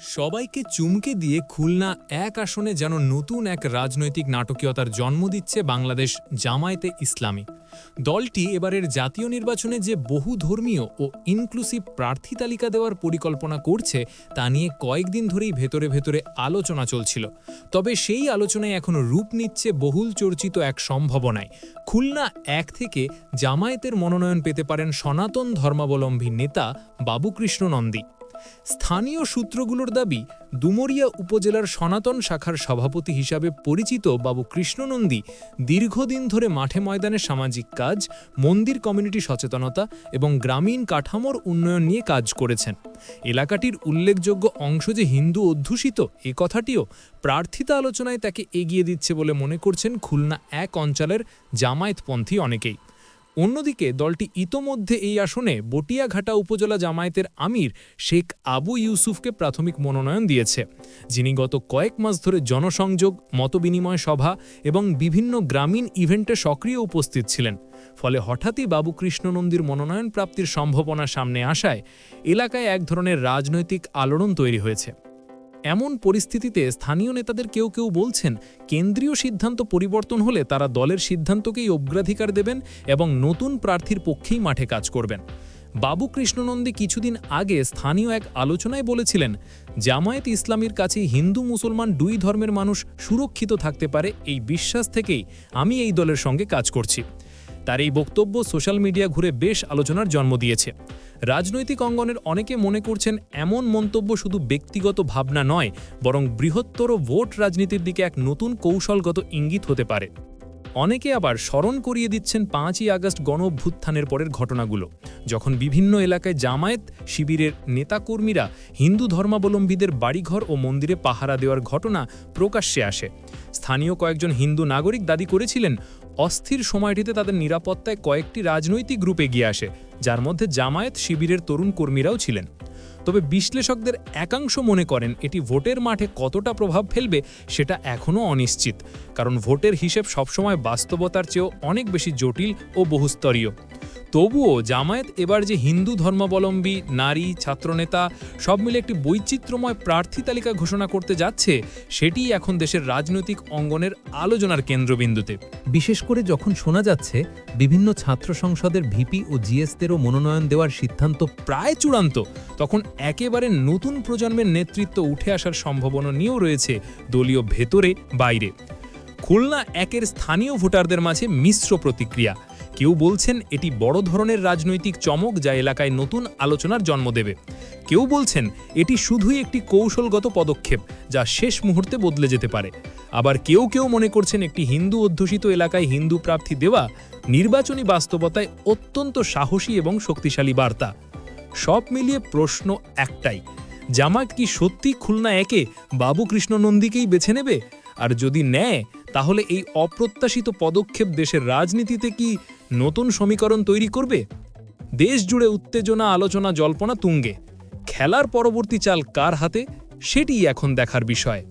সবাইকে চুমকে দিয়ে খুলনা এক আসনে যেন নতুন এক রাজনৈতিক নাটকীয়তার জন্ম দিচ্ছে বাংলাদেশ জামায়াতে ইসলামী। দলটি এবারের জাতীয় নির্বাচনে যে বহু ধর্মীয় ও ইনক্লুসিভ প্রার্থী তালিকা দেওয়ার পরিকল্পনা করছে, তা নিয়ে কয়েকদিন ধরেই ভেতরে ভেতরে আলোচনা চলছিল। তবে সেই আলোচনায় এখনও রূপ নিচ্ছে বহুল চর্চিত এক সম্ভাবনায়। খুলনা এক থেকে জামায়াতের মনোনয়ন পেতে পারেন সনাতন ধর্মাবলম্বী নেতা বাবুকৃষ্ণ নন্দী। স্থানীয় সূত্রগুলোর দাবি, ডুমরিয়া উপজেলার সনাতন শাখার সভাপতি হিসাবে পরিচিত বাবু কৃষ্ণনন্দী দীর্ঘদিন ধরে মাঠে ময়দানে সামাজিক কাজ, মন্দির কমিউনিটি সচেতনতা এবং গ্রামীণ কাঠামোর উন্নয়ন নিয়ে কাজ করেছেন। এলাকাটির উল্লেখযোগ্য অংশ যে হিন্দু অধ্যুষিত, এ কথাটিও প্রার্থিতা আলোচনায় তাকে এগিয়ে দিচ্ছে বলে মনে করছেন খুলনা এক অঞ্চলের জামায়াতপন্থী অনেকেই। অন্যদিকে দলটি ইতোমধ্যে এই আসনে বটিয়াঘাটা উপজেলা জামায়াতের আমির শেখ আবু ইউসুফকে প্রাথমিক মনোনয়ন দিয়েছে, যিনি গত কয়েক মাস ধরে জনসংযোগ, মতবিনিময় সভা এবং বিভিন্ন গ্রামীণ ইভেন্টে সক্রিয় উপস্থিত ছিলেন। ফলে হঠাৎই বাবু কৃষ্ণনন্দীর মনোনয়ন প্রাপ্তির সম্ভাবনা সামনে আসায় এলাকায় এক ধরনের রাজনৈতিক আলোড়ন তৈরি হয়েছে। এমন পরিস্থিতিতে স্থানীয় নেতাদের কেউ কেউ বলছেন, কেন্দ্রীয় সিদ্ধান্ত পরিবর্তন হলে তারা দলের সিদ্ধান্তকেই অগ্রাধিকার দেবেন এবং নতুন প্রার্থীর পক্ষেই মাঠে কাজ করবেন। বাবু কৃষ্ণনন্দী কিছুদিন আগে স্থানীয় এক আলোচনায় বলেছিলেন, জামায়াত ইসলামীর কাছে হিন্দু মুসলমান দুই ধর্মের মানুষ সুরক্ষিত থাকতে পারে এই বিশ্বাস থেকেই আমি এই দলের সঙ্গে কাজ করছি। তার এই বক্তব্য সোশ্যাল মিডিয়া ঘুরে বেশ আলোচনার জন্ম দিয়েছে। রাজনৈতিক অঙ্গনের অনেকে মনে করছেন এমন মন্তব্য শুধু ব্যক্তিগত ভাবনা নয়, বরং বৃহত্তর ভোট রাজনীতির দিকে এক নতুন কৌশলগত ইঙ্গিত হতে পারে। অনেকে আবার স্মরণ করিয়ে দিচ্ছেন পাঁচই আগস্ট গণ অভ্যুত্থানের পরের ঘটনাগুলো। যখন বিভিন্ন এলাকায় জামায়াত, শিবিরের নেতাকর্মীরা হিন্দু ধর্মাবলম্বীদের বাড়িঘর ও মন্দিরে পাহারা দেওয়ার ঘটনা প্রকাশ্যে আসে। স্থানীয় কয়েকজন হিন্দু নাগরিক দাবি করেছিলেন, অস্থির সময়টিতে তাদের নিরাপত্তায় কয়েকটি রাজনৈতিক গ্রুপ এগিয়ে আসে, যার মধ্যে জামায়াত, শিবিরের তরুণ কর্মীরাও ছিলেন। তবে বিশ্লেষকদের একাংশ মনে করেন এটি ভোটের মাঠে কতটা প্রভাব ফেলবে সেটা এখনও অনিশ্চিত, কারণ ভোটের হিসেব সবসময় বাস্তবতার চেয়েও অনেক বেশি জটিল ও বহুস্তরীয়। তবুও জামায়াত এবার যে হিন্দু ধর্মাবলম্বী, নারী, ছাত্রনেতা, সব মিলে একটি বৈচিত্র্যময় প্রার্থী তালিকা ঘোষণা করতে যাচ্ছে সেটিই এখন দেশের রাজনৈতিক অঙ্গনের আলোচনার কেন্দ্রবিন্দুতে। বিশেষ করে যখন শোনা যাচ্ছে, বিভিন্ন ছাত্র সংসদের ভিপি ও জিএসদেরও মনোনয়ন দেওয়ার সিদ্ধান্ত প্রায় চূড়ান্ত, তখন একেবারে নতুন প্রজন্মের নেতৃত্ব উঠে আসার সম্ভাবনা নিয়েও রয়েছে দলীয় ভেতরে, বাইরে। খুলনা একের স্থানীয় ভোটারদের মাঝে মিশ্র প্রতিক্রিয়া। কেউ বলছেন এটি বড় ধরনের রাজনৈতিক চমক যা এলাকায় নতুন আলোচনার জন্ম দেবে। কেউ বলছেন এটি শুধুই একটি কৌশলগত পদক্ষেপ যা শেষ মুহূর্তে বদলে যেতে পারে। আবার কেউ কেউ মনে করছেন একটি হিন্দু অধ্যুষিত এলাকায় হিন্দু প্রার্থী দেওয়া নির্বাচনী বাস্তবতায় অত্যন্ত সাহসী এবং শক্তিশালী বার্তা। সব মিলিয়ে প্রশ্ন একটাই, জামায়াত কি সত্যি খুলনা একে বাবু কৃষ্ণ নন্দীকেই বেছে নেবে? আর যদি নেয় তাহলে এই অপ্রত্যাশিত পদক্ষেপ দেশের রাজনীতিতে কি নতুন সমীকরণ তৈরি করবে? দেশ জুড়ে উত্তেজনা, আলোচনা, জল্পনা তুঙ্গে। খেলার পরবর্তী চাল কার হাতে? সেটিই এখন দেখার বিষয়।